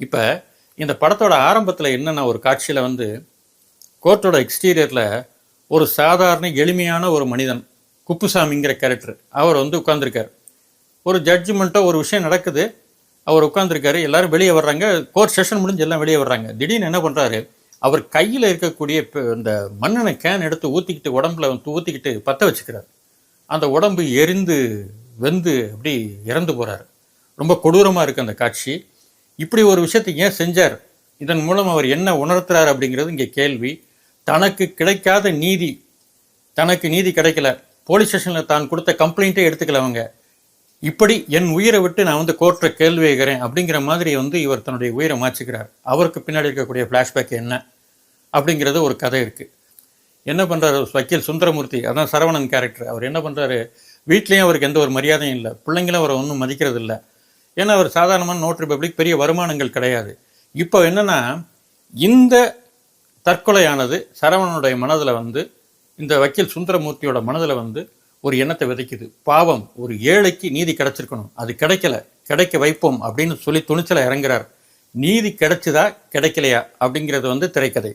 இப்போ இந்த படத்தோட ஆரம்பத்தில் என்னென்ன ஒரு காட்சியில் வந்து கோர்ட்டோட எக்ஸ்டீரியரில் ஒரு சாதாரண எளிமையான ஒரு மனிதன் குப்புசாமிங்கிற கேரக்டர் அவர் வந்து உட்காந்துருக்கார் ஒரு ஜட்ஜ்மெண்ட்டோ ஒரு விஷயம் நடக்குது அவர் உட்காந்துருக்காரு எல்லாரும் வெளியே வர்றாங்க கோர்ட் செஷன் முடிஞ்சு எல்லாம் வெளியே வர்றாங்க. திடீர்னு என்ன பண்ணுறாரு அவர் கையில் இருக்கக்கூடிய இப்ப இந்த மண்ணெண்ணெய் கேன் எடுத்து ஊற்றிக்கிட்டு உடம்புல வந்து ஊற்றிக்கிட்டு பற்ற வச்சுக்கிறார். அந்த உடம்பு எரிந்து வெந்து அப்படி இறந்து போகிறார் ரொம்ப கொடூரமாக இருக்குது அந்த காட்சி. இப்படி ஒரு விஷயத்தை ஏன் செஞ்சார்? இதன் மூலம் அவர் என்ன உணர்த்துறார் அப்படிங்கிறது இங்கே கேள்வி. தனக்கு கிடைக்காத நீதி தனக்கு நீதி கிடைக்கல. போலீஸ் ஸ்டேஷனில் தான் கொடுத்த கம்ப்ளைண்ட்டே எடுத்துக்கல அவங்க. இப்படி என் உயிரை விட்டு நான் வந்து கோர்ட்டில் கேள்வி கேட்குறேன் அப்படிங்கிற மாதிரி வந்து இவர் தன்னுடைய உயிரை மாற்றிக்கிறார் அவருக்கு பின்னாடி இருக்கக்கூடிய ஃப்ளாஷ்பேக் என்ன அப்படிங்கிறது ஒரு கதை இருக்குது என்ன பண்ணுறாரு வக்கீல் சுந்தரமூர்த்தி? அதான் சரவணன் கேரக்டர் அவர் என்ன பண்ணுறாரு வீட்லேயும் அவருக்கு எந்த ஒரு மரியாதையும் இல்லை. பிள்ளைங்களும் அவரை ஒன்றும் மதிக்கிறது இல்லை ஏன்னா அவர் சாதாரணமான நோட் ரிப்பப்ளிக் பெரிய வருமானங்கள் கிடையாது. இப்போ என்னென்னா இந்த தற்கொலையானது சரவணனுடைய மனதில் வந்து இந்த வக்கீல் சுந்தரமூர்த்தியோட மனதில் வந்து ஒரு எண்ணத்தை விதைக்குது. பாவம் ஒரு ஏழைக்கு நீதி கிடைச்சிருக்கணும். அது கிடைக்கல கிடைக்க வைப்போம் அப்படின்னு சொல்லி துணிச்சலை இறங்குறார். நீதி கிடைச்சதா கிடைக்கலையா அப்படிங்கிறது வந்து திரைக்கதை.